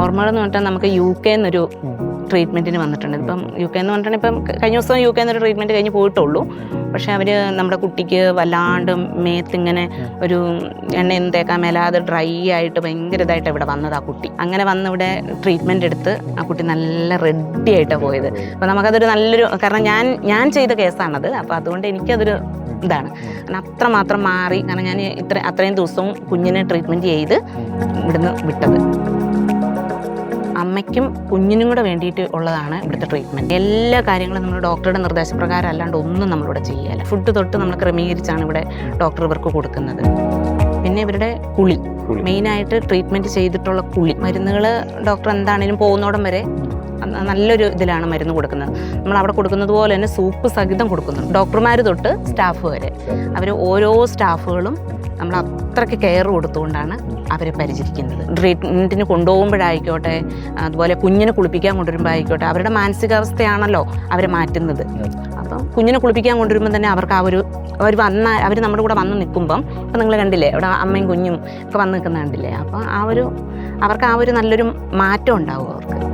ഓർമ്മകൾ എന്ന് പറഞ്ഞാൽ നമുക്ക് യു കെ എന്നൊരു ട്രീറ്റ്മെന്റിന് വന്നിട്ടുണ്ട്. ഇപ്പം യു കെ എന്ന് പറഞ്ഞിട്ടുണ്ടെങ്കിൽ ഇപ്പം കഴിഞ്ഞ ദിവസം യു കെ എന്നൊരു ട്രീറ്റ്മെന്റ് കഴിഞ്ഞ് പോയിട്ടുള്ളൂ. പക്ഷെ അവർ നമ്മുടെ കുട്ടിക്ക് വല്ലാണ്ട് മേത്തിങ്ങനെ ഒരു എണ്ണയൊന്നും തേക്കാൻ മേലാതെ ഡ്രൈ ആയിട്ട് ഭയങ്കര ഇതായിട്ട് ഇവിടെ വന്നത് ആ കുട്ടി. അങ്ങനെ വന്ന് ഇവിടെ ട്രീറ്റ്മെന്റ് എടുത്ത് ആ കുട്ടി നല്ല റെഡി ആയിട്ടാണ് പോയത്. അപ്പോൾ നമുക്കതൊരു നല്ലൊരു കാരണം ഞാൻ ഞാൻ ചെയ്ത കേസാണത്. അപ്പോൾ അതുകൊണ്ട് എനിക്കതൊരു ഇതാണ്. കാരണം അത്രമാത്രം മാറി കാരണം ഞാൻ ഇത്ര അത്രയും ദിവസവും കുഞ്ഞിനെ ട്രീറ്റ്മെന്റ് ചെയ്ത് ഇവിടുന്ന് വിട്ടത്. അമ്മയ്ക്കും കുഞ്ഞിനും കൂടെ വേണ്ടിയിട്ട് ഉള്ളതാണ് ഇവിടുത്തെ ട്രീറ്റ്മെന്റ് എല്ലാ കാര്യങ്ങളും നമ്മൾ ഡോക്ടറുടെ നിർദ്ദേശപ്രകാരം അല്ലാണ്ട് ഒന്നും നമ്മളിവിടെ ചെയ്യില്ല ഫുഡ് തൊട്ട് നമ്മൾ ക്രമീകരിച്ചാണ് ഇവിടെ ഡോക്ടർ ഇവർക്ക് കൊടുക്കുന്നത്. പിന്നെ ഇവരുടെ കുളി. മെയിൻ മെയിനായിട്ട് ട്രീറ്റ്മെന്റ് ചെയ്തിട്ടുള്ള കുളി. മരുന്നുകൾ ഡോക്ടർ എന്താണേലും പോകുന്നോടം വരെ നല്ലൊരു ഇതിലാണ് മരുന്ന് കൊടുക്കുന്നത്. നമ്മൾ അവിടെ കൊടുക്കുന്നത് പോലെ തന്നെ സൂപ്പ് സഹിതം കൊടുക്കുന്നുണ്ട്. ഡോക്ടർമാർ തൊട്ട് സ്റ്റാഫ് വരെ. അവർ ഓരോ സ്റ്റാഫുകളും നമ്മൾ അത്രയ്ക്ക് കെയർ കൊടുത്തുകൊണ്ടാണ് അവരെ പരിചരിക്കുന്നത്. ട്രീറ്റ്മെന്റിന് കൊണ്ടുപോകുമ്പോഴായിക്കോട്ടെ അതുപോലെ കുഞ്ഞിനെ കുളിപ്പിക്കാൻ കൊണ്ടുവരുമ്പോൾ ആയിക്കോട്ടെ അവരുടെ മാനസികാവസ്ഥയാണല്ലോ അവരെ മാറ്റുന്നത്. അപ്പം കുഞ്ഞിനെ കുളിപ്പിക്കാൻ കൊണ്ടുവരുമ്പോൾ തന്നെ അവർക്ക് ആ ഒരു അവർ വന്ന അവർ നമ്മുടെ കൂടെ വന്ന് നിൽക്കുമ്പം ഇപ്പം നിങ്ങൾ കണ്ടില്ലേ ഇവിടെ അമ്മയും കുഞ്ഞും ഒക്കെ വന്ന് നിൽക്കുന്ന കണ്ടില്ലേ അപ്പോൾ ആ ഒരു അവർക്ക് ആ ഒരു നല്ലൊരു മാറ്റം ഉണ്ടാവും അവർക്ക്.